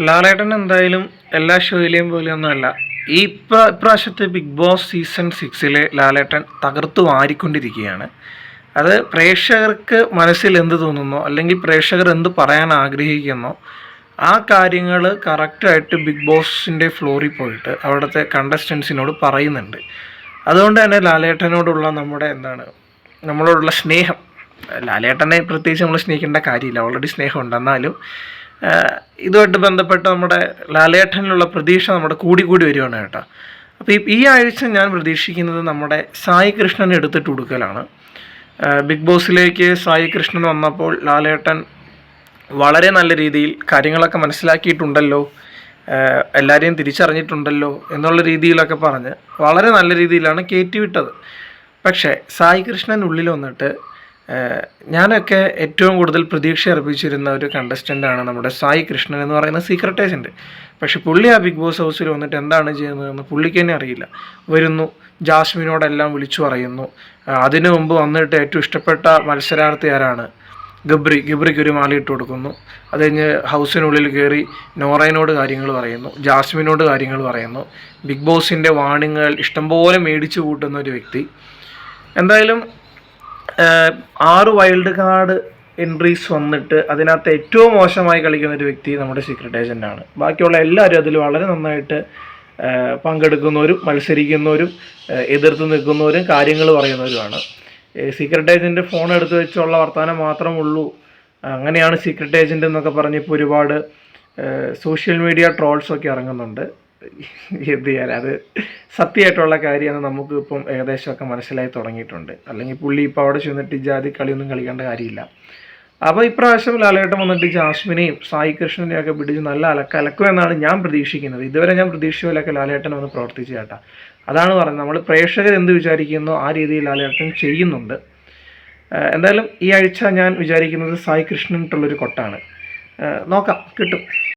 ലാലേട്ടൻ എന്തായാലും എല്ലാ ഷോയിലെയും പോലെയൊന്നുമല്ല. ഈ ഇപ്രാ ഇപ്രാവശ്യത്തെ ബിഗ് ബോസ് സീസൺ സിക്സിലെ ലാലേട്ടൻ തകർത്തു വാരിക്കൊണ്ടിരിക്കുകയാണ്. അത് പ്രേക്ഷകർക്ക് മനസ്സിൽ എന്ത് തോന്നുന്നോ അല്ലെങ്കിൽ പ്രേക്ഷകർ എന്ത് പറയാൻ ആഗ്രഹിക്കുന്നോ ആ കാര്യങ്ങൾ കറക്റ്റായിട്ട് ബിഗ് ബോസിന്റെ ഫ്ലോറിൽ പോയിട്ട് അവിടുത്തെ കണ്ടസ്റ്റൻസിനോട് പറയുന്നുണ്ട്. അതുകൊണ്ട് തന്നെ ലാലേട്ടനോടുള്ള നമ്മുടെ എന്താണ് നമ്മളോടുള്ള സ്നേഹം. ലാലേട്ടനെ പ്രത്യേകിച്ച് നമ്മൾ സ്നേഹിക്കേണ്ട കാര്യമില്ല. ഓൾറെഡി സ്നേഹമുണ്ട്. എന്നാലും ഇതുമായിട്ട് ബന്ധപ്പെട്ട് നമ്മുടെ ലാലേട്ടനിലുള്ള പ്രതീക്ഷ നമ്മുടെ കൂടി കൂടി വരികയാണ് കേട്ടോ. അപ്പോൾ ഈ ആഴ്ച ഞാൻ പ്രതീക്ഷിക്കുന്നത് നമ്മുടെ സായി കൃഷ്ണൻ എടുത്തിട്ട് കൊടുക്കലാണ്. ബിഗ് ബോസിലേക്ക് സായി കൃഷ്ണൻ വന്നപ്പോൾ ലാലേട്ടൻ വളരെ നല്ല രീതിയിൽ കാര്യങ്ങളൊക്കെ മനസ്സിലാക്കിയിട്ടുണ്ടല്ലോ എല്ലാവരെയും തിരിച്ചറിഞ്ഞിട്ടുണ്ടല്ലോ എന്നുള്ള രീതിയിലൊക്കെ പറഞ്ഞ് വളരെ നല്ല രീതിയിലാണ് കയറ്റി വിട്ടത്. പക്ഷേ സായി കൃഷ്ണൻ ഉള്ളിൽ വന്നിട്ട് ഞാനൊക്കെ ഏറ്റവും കൂടുതൽ പ്രതീക്ഷ അർപ്പിച്ചിരുന്ന ഒരു കണ്ടസ്റ്റന്റാണ് നമ്മുടെ സായി കൃഷ്ണൻ എന്ന് പറയുന്ന സീക്രട്ട് ഏജന്റ് പക്ഷേ പുള്ളി ആ ബിഗ് ബോസ് ഹൗസിൽ വന്നിട്ട് എന്താണ് ചെയ്യുന്നതെന്ന് പുള്ളിക്ക് തന്നെ അറിയില്ല. വരുന്നു ജാസ്മിനോടെല്ലാം വിളിച്ചു പറയുന്നു. അതിനു മുമ്പ് വന്നിട്ട് ഏറ്റവും ഇഷ്ടപ്പെട്ട മത്സരാർത്ഥി ആരാണ് ഗബ്രി. ഗബ്രിക്ക് ഒരു മാല ഇട്ട് കൊടുക്കുന്നു. അത് കഴിഞ്ഞ് ഹൗസിനുള്ളിൽ കയറി നോറയിനോട് കാര്യങ്ങൾ പറയുന്നു. ജാസ്മിനോട് കാര്യങ്ങൾ പറയുന്നു. ബിഗ് ബോസിന്റെ വാണിങ്ങൾ ഇഷ്ടംപോലെ മേടിച്ചു കൂട്ടുന്ന ഒരു വ്യക്തി. എന്തായാലും ആറ് വൈൽഡ് കാർഡ് എൻട്രീസ് വന്നിട്ട് അതിനകത്ത് ഏറ്റവും മോശമായി കളിക്കുന്ന ഒരു വ്യക്തി നമ്മുടെ സീക്രട്ട് ഏജന്റാണ് ബാക്കിയുള്ള എല്ലാവരും അതിൽ വളരെ നന്നായിട്ട് പങ്കെടുക്കുന്നവരും മത്സരിക്കുന്നവരും എതിർത്ത് നിൽക്കുന്നവരും കാര്യങ്ങൾ പറയുന്നവരുമാണ്. സീക്രട്ട് ഏജന്റ് ഫോൺ എടുത്തു വെച്ചുള്ള വർത്തമാനം മാത്രമേ ഉള്ളൂ. അങ്ങനെയാണ് സീക്രട്ട് ഏജന്റ് എന്നൊക്കെ പറഞ്ഞ് ഇപ്പോൾ ഒരുപാട് സോഷ്യൽ മീഡിയ ട്രോൾസൊക്കെ ഇറങ്ങുന്നുണ്ട്. എന്ത് ചെയ്യാൻ അത് സത്യമായിട്ടുള്ള കാര്യമാണ് നമുക്ക് ഇപ്പം ഏകദേശമൊക്കെ മനസ്സിലായി തുടങ്ങിയിട്ടുണ്ട്. അല്ലെങ്കിൽ പുള്ളി ഇപ്പോൾ അവിടെ ചെന്നിട്ട് ജാതി കളിയൊന്നും കളിക്കേണ്ട കാര്യമില്ല. അപ്പോൾ ഇപ്രാവശ്യം ലാലേട്ടൻ വന്നിട്ട് ജാസ്മിനെയും സായി കൃഷ്ണനെയും ഒക്കെ പിടിച്ച് നല്ല അലക്ക അലക്കുമെന്നാണ് ഞാൻ പ്രതീക്ഷിക്കുന്നത്. ഇതുവരെ ഞാൻ പ്രതീക്ഷിച്ച പോലെയൊക്കെ ലാലേട്ടൻ ഒന്ന് പ്രവർത്തിച്ചു കേട്ടാ. അതാണ് പറയുന്നത് നമ്മൾ പ്രേക്ഷകർ എന്ത് വിചാരിക്കുന്നു ആ രീതിയിൽ ലാലേട്ടൻ ചെയ്യുന്നുണ്ട്. എന്തായാലും ഈ ആഴ്ച ഞാൻ വിചാരിക്കുന്നത് സായി കൃഷ്ണൻ ഒരു കൊട്ടാണ്. നോക്കാം കിട്ടും.